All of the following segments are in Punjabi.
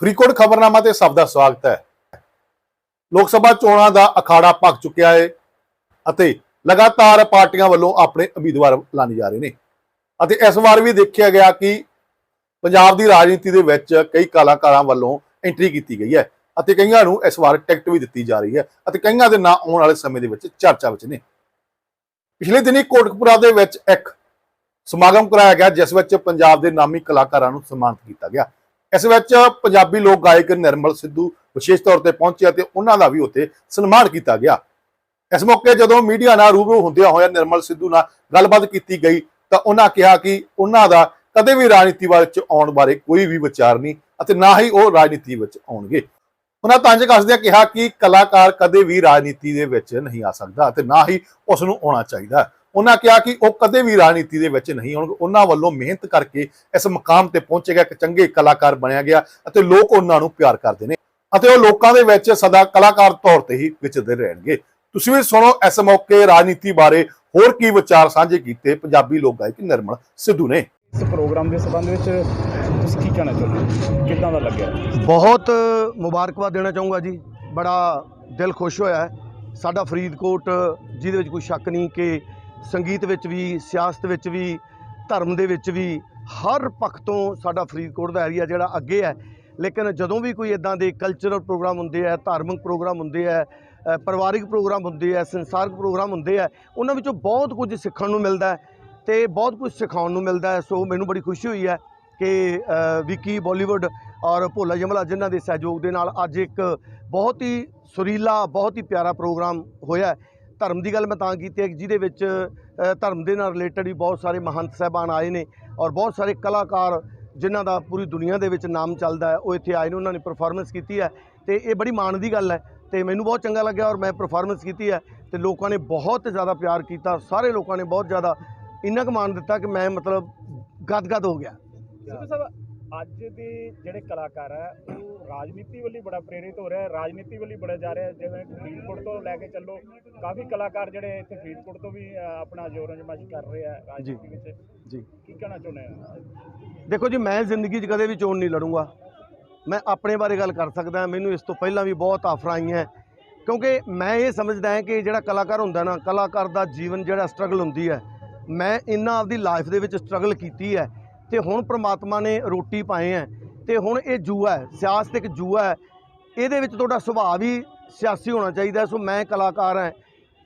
ਫਰੀਦਕੋਟ ਖਬਰਨਾਮਾ ਤੇ ਸਭ ਦਾ ਸਵਾਗਤ ਹੈ। ਲੋਕ ਸਭਾ ਚੋਣਾਂ ਦਾ ਅਖਾੜਾ ਭਖ ਚੁੱਕਿਆ ਹੈ ਅਤੇ ਲਗਾਤਾਰ ਪਾਰਟੀਆਂ ਵੱਲੋਂ ਆਪਣੇ ਉਮੀਦਵਾਰ ਐਲਾਨੇ ਜਾ ਰਹੇ ਨੇ। ਅਤੇ ਇਸ ਵਾਰ ਵੀ ਦੇਖਿਆ ਗਿਆ ਕਿ ਪੰਜਾਬ ਦੀ ਰਾਜਨੀਤੀ ਦੇ ਵਿੱਚ ਕਈ ਕਲਾਕਾਰਾਂ ਵੱਲੋਂ ਐਂਟਰੀ ਕੀਤੀ ਗਈ ਹੈ ਅਤੇ ਕਈਆਂ ਨੂੰ ਇਸ ਵਾਰ ਟਿਕਟ ਵੀ ਦਿੱਤੀ ਜਾ ਰਹੀ ਹੈ ਅਤੇ ਕਈਆਂ ਦੇ ਨਾਂ ਆਉਣ ਵਾਲੇ ਸਮੇਂ ਦੇ ਵਿੱਚ ਚਰਚਾ ਵਿੱਚ ਨੇ। ਪਿਛਲੇ ਦਿਨੀ ਕੋਟਕਪੁਰਾ ਦੇ ਵਿੱਚ ਇੱਕ ਸਮਾਗਮ ਕਰਾਇਆ ਗਿਆ, ਜਿਸ ਵਿੱਚ ਪੰਜਾਬ ਦੇ ਨਾਮੀ ਕਲਾਕਾਰਾਂ ਨੂੰ ਸਨਮਾਨਿਤ ਕੀਤਾ ਗਿਆ। ਇਸ ਵਿੱਚ ਪੰਜਾਬੀ ਲੋਕ ਗਾਇਕ ਨਿਰਮਲ ਸਿੱਧੂ ਵਿਸ਼ੇਸ਼ ਤੌਰ ਤੇ ਪਹੁੰਚੇ ਅਤੇ ਉਹਨਾਂ ਦਾ ਵੀ ਉੱਥੇ ਸਨਮਾਨ ਕੀਤਾ ਗਿਆ। ਇਸ ਮੌਕੇ ਜਦੋਂ ਮੀਡੀਆ ਨਾਲ ਰੂਬਰੂ ਹੁੰਦਿਆਂ ਹੋਇਆ ਨਿਰਮਲ ਸਿੱਧੂ ਨਾਲ ਗੱਲਬਾਤ ਕੀਤੀ ਗਈ ਤਾਂ ਉਹਨਾਂ ਕਿਹਾ ਕਿ ਉਹਨਾਂ ਦਾ ਕਦੇ ਵੀ ਰਾਜਨੀਤੀ ਵਿੱਚ ਆਉਣ ਬਾਰੇ ਕੋਈ ਵੀ ਵਿਚਾਰ ਨਹੀਂ ਅਤੇ ਨਾ ਹੀ ਉਹ ਰਾਜਨੀਤੀ ਵਿੱਚ ਆਉਣਗੇ। ਉਹਨਾਂ ਤੰਜ ਕੱਸਦਿਆਂ ਕਿਹਾ ਕਿ ਕਲਾਕਾਰ ਕਦੇ ਵੀ ਰਾਜਨੀਤੀ ਦੇ ਵਿੱਚ ਨਹੀਂ ਆ ਸਕਦਾ ਅਤੇ ਨਾ ਹੀ ਉਸ ਨੂੰ ਆਉਣਾ ਚਾਹੀਦਾ। ਉਹਨਾਂ ਕਿਹਾ ਕਿ ਉਹ ਕਦੇ ਵੀ ਰਾਜਨੀਤੀ ਦੇ ਵਿੱਚ ਨਹੀਂ ਆਉਣਗੇ। ਉਹਨਾਂ ਵੱਲੋਂ ਮਿਹਨਤ ਕਰਕੇ ਇਸ ਮੁਕਾਮ ਤੇ ਪਹੁੰਚੇਗਾ ਇੱਕ ਚੰਗੇ ਕਲਾਕਾਰ ਬਣਿਆ ਗਿਆ ਅਤੇ ਲੋਕ ਉਹਨਾਂ ਨੂੰ ਪਿਆਰ ਕਰਦੇ ਨੇ ਅਤੇ ਉਹ ਲੋਕਾਂ ਦੇ ਵਿੱਚ ਸਦਾ ਕਲਾਕਾਰ ਤੌਰ ਤੇ ਹੀ ਵਿਚਰਦੇ ਰਹਿਣਗੇ। ਤੁਸੀਂ ਵੀ ਸੁਣੋ ਇਸ ਮੌਕੇ ਰਾਜਨੀਤੀ ਬਾਰੇ ਹੋਰ ਕੀ ਵਿਚਾਰ ਸਾਂਝੇ ਕੀਤੇ ਪੰਜਾਬੀ ਲੋਕ ਗਾਇਕ ਨਿਰਮਲ ਸਿੱਧੂ ਨੇ। ਇਸ ਪ੍ਰੋਗਰਾਮ ਦੇ ਸੰਬੰਧ ਵਿੱਚ ਤੁਸੀਂ ਕੀ ਕਹਿਣਾ ਚਾਹੁੰਦੇ ਹੋ? ਕਿੱਦਾਂ ਦਾ ਲੱਗਿਆ? ਬਹੁਤ ਮੁਬਾਰਕਬਾਦ ਦੇਣਾ ਚਾਹੂੰਗਾ ਜੀ। ਬੜਾ ਦਿਲ ਖੁਸ਼ ਹੋਇਆ ਹੈ। ਸਾਡਾ ਫਰੀਦਕੋਟ ਜਿਹਦੇ ਵਿੱਚ ਕੋਈ ਸ਼ੱਕ ਨਹੀਂ ਕਿ ਸੰਗੀਤ ਵਿੱਚ ਵੀ ਸਿਆਸਤ ਵਿੱਚ ਵੀ ਧਰਮ ਦੇ ਵਿੱਚ ਵੀ ਹਰ ਪੱਖ ਤੋਂ ਸਾਡਾ ਫਰੀਦਕੋਟ ਦਾ ਏਰੀਆ ਜਿਹੜਾ ਅੱਗੇ ਹੈ। ਲੇਕਿਨ ਜਦੋਂ ਵੀ ਕੋਈ ਇਦਾਂ ਦੇ ਕਲਚਰਲ ਪ੍ਰੋਗਰਾਮ ਹੁੰਦੇ ਆ ਧਾਰਮਿਕ ਪ੍ਰੋਗਰਾਮ ਹੁੰਦੇ ਆ ਪਰਿਵਾਰਿਕ ਪ੍ਰੋਗਰਾਮ ਹੁੰਦੇ ਆ ਸੰਸਾਰਿਕ ਪ੍ਰੋਗਰਾਮ ਹੁੰਦੇ ਆ ਉਹਨਾਂ ਵਿੱਚੋਂ ਬਹੁਤ ਕੁਝ ਸਿੱਖਣ ਨੂੰ ਮਿਲਦਾ ਹੈ ਤੇ ਬਹੁਤ ਕੁਝ ਸਿਖਾਉਣ ਨੂੰ ਮਿਲਦਾ ਹੈ। ਸੋ ਮੈਨੂੰ ਬੜੀ ਖੁਸ਼ੀ ਹੋਈ ਹੈ ਕਿ ਅ, ਵਿੱਕੀ ਬਾਲੀਵੁੱਡ ਔਰ ਭੋਲਾ ਜਮਲਾ ਜਿਨ੍ਹਾਂ ਦੇ ਸਹਿਯੋਗ ਦੇ ਨਾਲ ਅੱਜ ਇੱਕ ਬਹੁਤ ਹੀ ਸੁਰੀਲਾ ਬਹੁਤ ਹੀ ਪਿਆਰਾ ਪ੍ਰੋਗਰਾਮ ਹੋਇਆ ਧਰਮ ਦੀ ਗੱਲ ਮੈਂ ਤਾਂ ਕੀਤੀ ਹੈ ਜਿਹਦੇ ਵਿੱਚ ਧਰਮ ਦੇ ਨਾਲ ਰਿਲੇਟਡ ਵੀ ਬਹੁਤ ਸਾਰੇ ਮਹੰਤ ਸਾਹਿਬਾਨ ਆਏ ਨੇ ਔਰ ਬਹੁਤ ਸਾਰੇ ਕਲਾਕਾਰ ਜਿਨ੍ਹਾਂ ਦਾ ਪੂਰੀ ਦੁਨੀਆ ਦੇ ਵਿੱਚ ਨਾਮ ਚੱਲਦਾ ਹੈ, ਉਹ ਇੱਥੇ ਆਏ ਨੇ, ਉਹਨਾਂ ਨੇ ਪਰਫਾਰਮੈਂਸ ਕੀਤੀ ਹੈ ਤੇ ਇਹ ਬੜੀ ਮਾਣ ਦੀ ਗੱਲ ਹੈ ਤੇ ਮੈਨੂੰ ਬਹੁਤ ਚੰਗਾ ਲੱਗਿਆ ਔਰ ਮੈਂ ਪਰਫਾਰਮੈਂਸ ਕੀਤੀ ਹੈ ਤੇ ਲੋਕਾਂ ਨੇ ਬਹੁਤ ਜ਼ਿਆਦਾ ਪਿਆਰ ਕੀਤਾ, ਸਾਰੇ ਲੋਕਾਂ ਨੇ ਬਹੁਤ ਜ਼ਿਆਦਾ ਇੰਨਾ ਕੁ ਮਾਣ ਦਿੱਤਾ ਕਿ ਮੈਂ ਮਤਲਬ ਗਦਗਦ ਹੋ ਗਿਆ। ਅੱਜ ਦੇ ਜਿਹੜੇ ਕਲਾਕਾਰ ਹੈ ਉਹ ਰਾਜਨੀਤੀ ਵੱਲ ਬੜਾ ਪ੍ਰੇਰਿਤ ਹੋ ਰਿਹਾ ਹੈ। ਰਾਜਨੀਤੀ ਵੱਲ ਬੜਾ ਜਾ ਰਿਹਾ ਹੈ। ਜਿਵੇਂ ਫਰੀਦਕੋਟ ਤੋਂ ਲੈ ਕੇ ਚੱਲੋ ਕਾਫੀ ਕਲਾਕਾਰ ਜਿਹੜੇ ਇੱਥੇ ਫਰੀਦਕੋਟ ਤੋਂ ਵੀ ਆਪਣਾ ਜ਼ੋਰ ਅਜਮਾਇਸ਼ ਕਰ ਰਹੇ ਆ ਰਾਜਨੀਤੀ ਵਿੱਚ। ਜੀ। ਕੀ ਕਹਿਣਾ ਚਾਹੁੰਦੇ ਆ? ਦੇਖੋ ਜੀ ਮੈਂ ਜ਼ਿੰਦਗੀ 'ਚ ਕਦੇ ਵੀ ਚੋਣ ਨਹੀਂ ਲੜੂੰਗਾ। ਮੈਂ ਆਪਣੇ ਬਾਰੇ ਗੱਲ ਕਰ ਸਕਦਾ ਮੈਨੂੰ ਇਸ ਤੋਂ ਪਹਿਲਾਂ ਵੀ ਬਹੁਤ ਆਫਰਾਂ ਆਈਆਂ ਕਿਉਂਕਿ ਮੈਂ ਇਹ ਸਮਝਦਾ ਹਾਂ ਕਿ ਜਿਹੜਾ ਕਲਾਕਾਰ ਹੁੰਦਾ ਨਾ ਕਲਾਕਾਰ ਦਾ ਜੀਵਨ ਜਿਹੜਾ ਸਟਰਗਲ ਹੁੰਦੀ ਹੈ ਮੈਂ ਇੰਨਾ ਆਪਦੀ ਲਾਈਫ ਦੇ ਵਿੱਚ ਸਟਰਗਲ ਕੀਤੀ ਹੈ ਤੇ ਹੁਣ ਪ੍ਰਮਾਤਮਾ ਨੇ ਰੋਟੀ ਪਾਏ ਹੈ ਤੇ ਹੁਣ ਇਹ ਜੂਆ ਹੈ ਸਿਆਸਤ ਇੱਕ ਜੂਆ ਹੈ ਇਹਦੇ ਵਿੱਚ ਤੁਹਾਡਾ ਸੁਭਾਅ ਵੀ ਸਿਆਸੀ ਹੋਣਾ ਚਾਹੀਦਾ, ਸੋ ਮੈਂ ਕਲਾਕਾਰ ਹਾਂ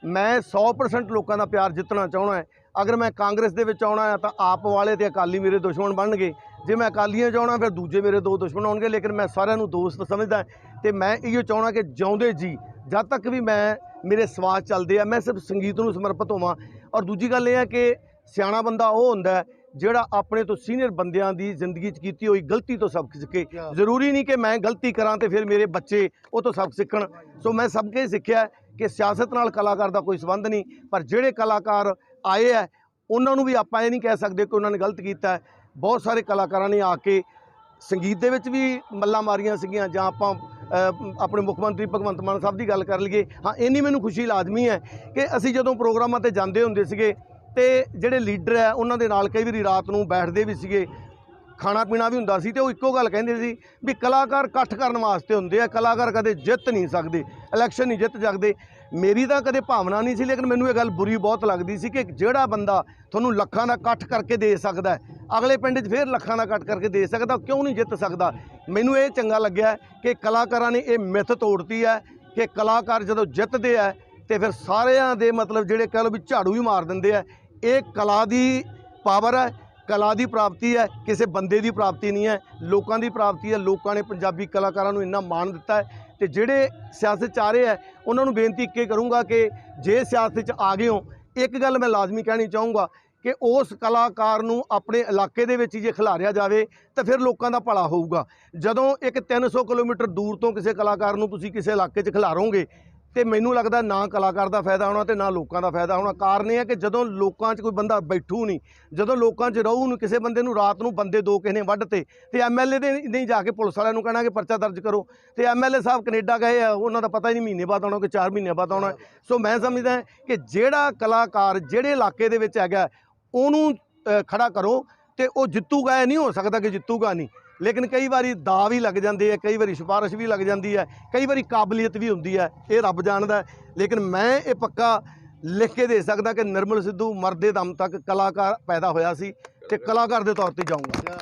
ਮੈਂ 100% ਲੋਕਾਂ ਦਾ ਪਿਆਰ ਜਿੱਤਣਾ ਚਾਹਣਾ ਹੈ ਅਗਰ ਮੈਂ ਕਾਂਗਰਸ ਦੇ ਵਿੱਚ ਆਉਣਾ ਹੈ ਤਾਂ ਆਪ ਵਾਲੇ ਤੇ ਅਕਾਲੀ ਮੇਰੇ ਦੁਸ਼ਮਣ ਬਣਨਗੇ। ਜੇ ਮੈਂ ਅਕਾਲੀਆਂ 'ਚ ਆਉਣਾ, ਫਿਰ ਦੂਜੇ ਮੇਰੇ ਦੋ ਦੁਸ਼ਮਣ ਹੋਣਗੇ ਲੇਕਿਨ ਮੈਂ ਸਾਰਿਆਂ ਨੂੰ ਦੋਸਤ ਸਮਝਦਾ ਤੇ ਮੈਂ ਇਹੋ ਚਾਹਣਾ ਕਿ ਜਿਉਂਦੇ ਜੀ, ਜਦ ਤੱਕ ਵੀ ਮੈਂ, ਮੇਰੇ ਸਵਾਦ ਚੱਲਦੇ ਆ, ਮੈਂ ਸਿਰਫ ਸੰਗੀਤ ਨੂੰ ਸਮਰਪਿਤ ਹੋਵਾਂ। ਔਰ ਦੂਜੀ ਗੱਲ ਇਹ ਹੈ ਕਿ ਸਿਆਣਾ ਬੰਦਾ ਉਹ ਹੁੰਦਾ ਹੈ ਜਿਹੜਾ ਆਪਣੇ ਤੋਂ ਸੀਨੀਅਰ ਬੰਦਿਆਂ ਦੀ ਜ਼ਿੰਦਗੀ 'ਚ ਕੀਤੀ ਹੋਈ ਗਲਤੀ ਤੋਂ ਸਬਕ ਸਿੱਖੇ। ਜ਼ਰੂਰੀ ਨਹੀਂ ਕਿ ਮੈਂ ਗਲਤੀ ਕਰਾਂ ਤੇ ਫਿਰ ਮੇਰੇ ਬੱਚੇ ਉਹ ਤੋਂ ਸਬਕ ਸਿੱਖਣ। ਸੋ ਮੈਂ ਸਭ ਕੇ ਸਿੱਖਿਆ ਕਿ ਸਿਆਸਤ ਨਾਲ ਕਲਾਕਾਰ ਦਾ ਕੋਈ ਸੰਬੰਧ ਨਹੀਂ ਪਰ ਜਿਹੜੇ ਕਲਾਕਾਰ ਆਏ ਆ ਉਹਨਾਂ ਨੂੰ ਵੀ ਆਪਾਂ ਇਹ ਨਹੀਂ ਕਹਿ ਸਕਦੇ ਕਿ ਉਹਨਾਂ ਨੇ ਗਲਤ ਕੀਤਾ ਬਹੁਤ ਸਾਰੇ ਕਲਾਕਾਰਾਂ ਨੇ ਆ ਕੇ ਸੰਗੀਤ ਦੇ ਵਿੱਚ ਵੀ ਮੱਲਾਂ ਮਾਰੀਆਂ ਸੀਗੀਆਂ ਜਾਂ ਆਪਾਂ ਆਪਣੇ ਮੁੱਖ ਮੰਤਰੀ ਭਗਵੰਤ ਮਾਨ ਸਾਹਿਬ ਦੀ ਗੱਲ ਕਰ ਲਈਏ। ਹਾਂ ਇੰਨੀ ਮੈਨੂੰ ਖੁਸ਼ੀ ਲਾਜ਼ਮੀ ਹੈ ਕਿ ਅਸੀਂ ਜਦੋਂ ਪ੍ਰੋਗਰਾਮਾਂ ਤੇ ਜਾਂਦੇ ਹੁੰਦੇ ਸੀਗੇ ਤੇ ਜਿਹੜੇ ਲੀਡਰ ਹੈ, ਉਹਨਾਂ ਦੇ ਨਾਲ ਕਈ ਵਾਰੀ ਰਾਤ ਨੂੰ ਬੈਠਦੇ ਵੀ ਸੀਗੇ। ਖਾਣਾ ਪੀਣਾ ਵੀ ਹੁੰਦਾ ਸੀ ਤੇ ਉਹ ਇੱਕੋ ਗੱਲ ਕਹਿੰਦੇ ਸੀ ਵੀ ਕਲਾਕਾਰ ਇਕੱਠ ਕਰਨ ਵਾਸਤੇ ਹੁੰਦੇ ਆ, ਕਲਾਕਾਰ ਕਦੇ ਜਿੱਤ ਨਹੀਂ ਸਕਦੇ ਇਲੈਕਸ਼ਨ ਨਹੀਂ ਜਿੱਤ ਸਕਦੇ। ਮੇਰੀ ਤਾਂ ਕਦੇ ਭਾਵਨਾ ਨਹੀਂ ਸੀ, ਲੇਕਿਨ ਮੈਨੂੰ ਇਹ ਗੱਲ ਬੁਰੀ ਬਹੁਤ ਲੱਗਦੀ ਸੀ ਕਿ ਜਿਹੜਾ ਬੰਦਾ ਤੁਹਾਨੂੰ ਲੱਖਾਂ ਦਾ ਇਕੱਠ ਕਰਕੇ ਦੇ ਸਕਦਾ ਅਗਲੇ ਪਿੰਡ 'ਚ ਫੇਰ ਲੱਖਾਂ ਦਾ ਇਕੱਠ ਕਰਕੇ ਦੇ ਸਕਦਾ, ਉਹ ਕਿਉਂ ਨਹੀਂ ਜਿੱਤ ਸਕਦਾ? ਮੈਨੂੰ ਇਹ ਚੰਗਾ ਲੱਗਿਆ ਕਿ ਕਲਾਕਾਰਾਂ ਨੇ ਇਹ ਮਿੱਥ ਤੋੜਤੀ ਹੈ ਕਿ ਕਲਾਕਾਰ ਜਦੋਂ ਜਿੱਤਦੇ ਆ ਤੇ ਫਿਰ ਸਾਰਿਆਂ ਦੇ ਮਤਲਬ ਜਿਹੜੇ ਕਹਿ ਲਓ ਵੀ ਝਾੜੂ ਹੀ ਮਾਰ ਦਿੰਦੇ ਆ ਇਹ ਕਲਾ ਦੀ ਪਾਵਰ ਹੈ, ਕਲਾ ਦੀ ਪ੍ਰਾਪਤੀ ਹੈ, ਕਿਸੇ ਬੰਦੇ ਦੀ ਪ੍ਰਾਪਤੀ ਨਹੀਂ ਹੈ, ਲੋਕਾਂ ਦੀ ਪ੍ਰਾਪਤੀ ਹੈ, ਲੋਕਾਂ ਨੇ ਪੰਜਾਬੀ ਕਲਾਕਾਰਾਂ ਨੂੰ ਇੰਨਾ ਮਾਣ ਦਿੱਤਾ ਹੈ ਤੇ ਜਿਹੜੇ ਸਿਆਸਤ 'ਚ ਆ ਰਹੇ ਹੈ, ਉਹਨਾਂ ਨੂੰ ਬੇਨਤੀ ਇੱਕੇ ਕਰੂੰਗਾ ਕਿ ਜੇ ਸਿਆਸਤ 'ਚ ਆ ਗਏ ਹੋ, ਇੱਕ ਗੱਲ ਮੈਂ ਲਾਜ਼ਮੀ ਕਹਿਣੀ ਚਾਹੂੰਗਾ ਕਿ ਉਸ ਕਲਾਕਾਰ ਨੂੰ ਆਪਣੇ ਇਲਾਕੇ ਦੇ ਵਿੱਚ ਹੀ ਜੇ ਖਿਲਾਰਿਆ ਜਾਵੇ ਤਾਂ ਫਿਰ ਲੋਕਾਂ ਦਾ ਭਲਾ ਹੋਊਗਾ। ਜਦੋਂ ਇੱਕ 300 ਕਿਲੋਮੀਟਰ ਦੂਰ ਤੋਂ ਕਿਸੇ ਕਲਾਕਾਰ ਨੂੰ ਤੁਸੀਂ ਕਿਸੇ ਇਲਾਕੇ 'ਚ ਖਿਲਾਰੋਗੇ ਤੇ ਮੈਨੂੰ ਲੱਗਦਾ ਨਾ ਕਲਾਕਾਰ ਦਾ ਫਾਇਦਾ ਹੋਣਾ ਤੇ ਨਾ ਲੋਕਾਂ ਦਾ ਫਾਇਦਾ ਹੋਣਾ। ਕਾਰਨ ਇਹ ਹੈ ਕਿ ਜਦੋਂ ਲੋਕਾਂ 'ਚ ਕੋਈ ਬੰਦਾ ਬੈਠੂ ਨਹੀਂ ਜਦੋਂ ਲੋਕਾਂ 'ਚ ਰਹੂ ਨੂੰ ਕਿਸੇ ਬੰਦੇ ਨੂੰ ਰਾਤ ਨੂੰ ਬੰਦੇ ਦੋ ਕਿਸੇ ਨੇ ਵੱਢ ਤੇ ਤੇ ਐਮਐਲਏ ਦੇ ਨਹੀਂ ਜਾ ਕੇ ਪੁਲਿਸ ਵਾਲਿਆਂ ਨੂੰ ਕਹਿਣਾ ਕਿ ਪਰਚਾ ਦਰਜ ਕਰੋ। ਤੇ ਐਮਐਲਏ ਸਾਹਿਬ ਕੈਨੇਡਾ ਗਏ ਆ ਉਹਨਾਂ ਦਾ ਪਤਾ ਹੀ ਨਹੀਂ ਮਹੀਨੇ ਬਾਅਦ ਆਉਣਾ ਕਿ 4 ਮਹੀਨੇ ਬਾਅਦ ਆਉਣਾ। ਸੋ ਮੈਂ ਸਮਝਦਾ ਕਿ ਜਿਹੜਾ ਕਲਾਕਾਰ ਜਿਹੜੇ ਇਲਾਕੇ ਦੇ ਵਿੱਚ ਹੈਗਾ ਉਹਨੂੰ ਅ, ਖੜਾ ਕਰੋ ਤੇ ਉਹ ਜਿੱਤੂਗਾ ਇਹ ਨਹੀਂ ਹੋ ਸਕਦਾ ਕਿ ਜਿੱਤੂਗਾ ਨਹੀਂ। ਲੇਕਿਨ ਕਈ ਵਾਰੀ ਦਾ ਵੀ ਲੱਗ ਜਾਂਦੇ ਆ, ਕਈ ਵਾਰੀ ਸਿਫਾਰਿਸ਼ ਵੀ ਲੱਗ ਜਾਂਦੀ ਹੈ ਕਈ ਵਾਰੀ ਕਾਬਲੀਅਤ ਵੀ ਹੁੰਦੀ ਹੈ ਇਹ ਰੱਬ ਜਾਣਦਾ। ਲੇਕਿਨ ਮੈਂ ਇਹ ਪੱਕਾ ਲਿਖ ਕੇ ਦੇ ਸਕਦਾ ਕਿ ਨਿਰਮਲ ਸਿੱਧੂ ਮਰਦੇ ਦਮ ਤੱਕ ਕਲਾਕਾਰ ਪੈਦਾ ਹੋਇਆ ਸੀ ਤੇ ਕਲਾਕਾਰ ਦੇ ਤੌਰ ਤੇ ਜਾਊਂਗਾ।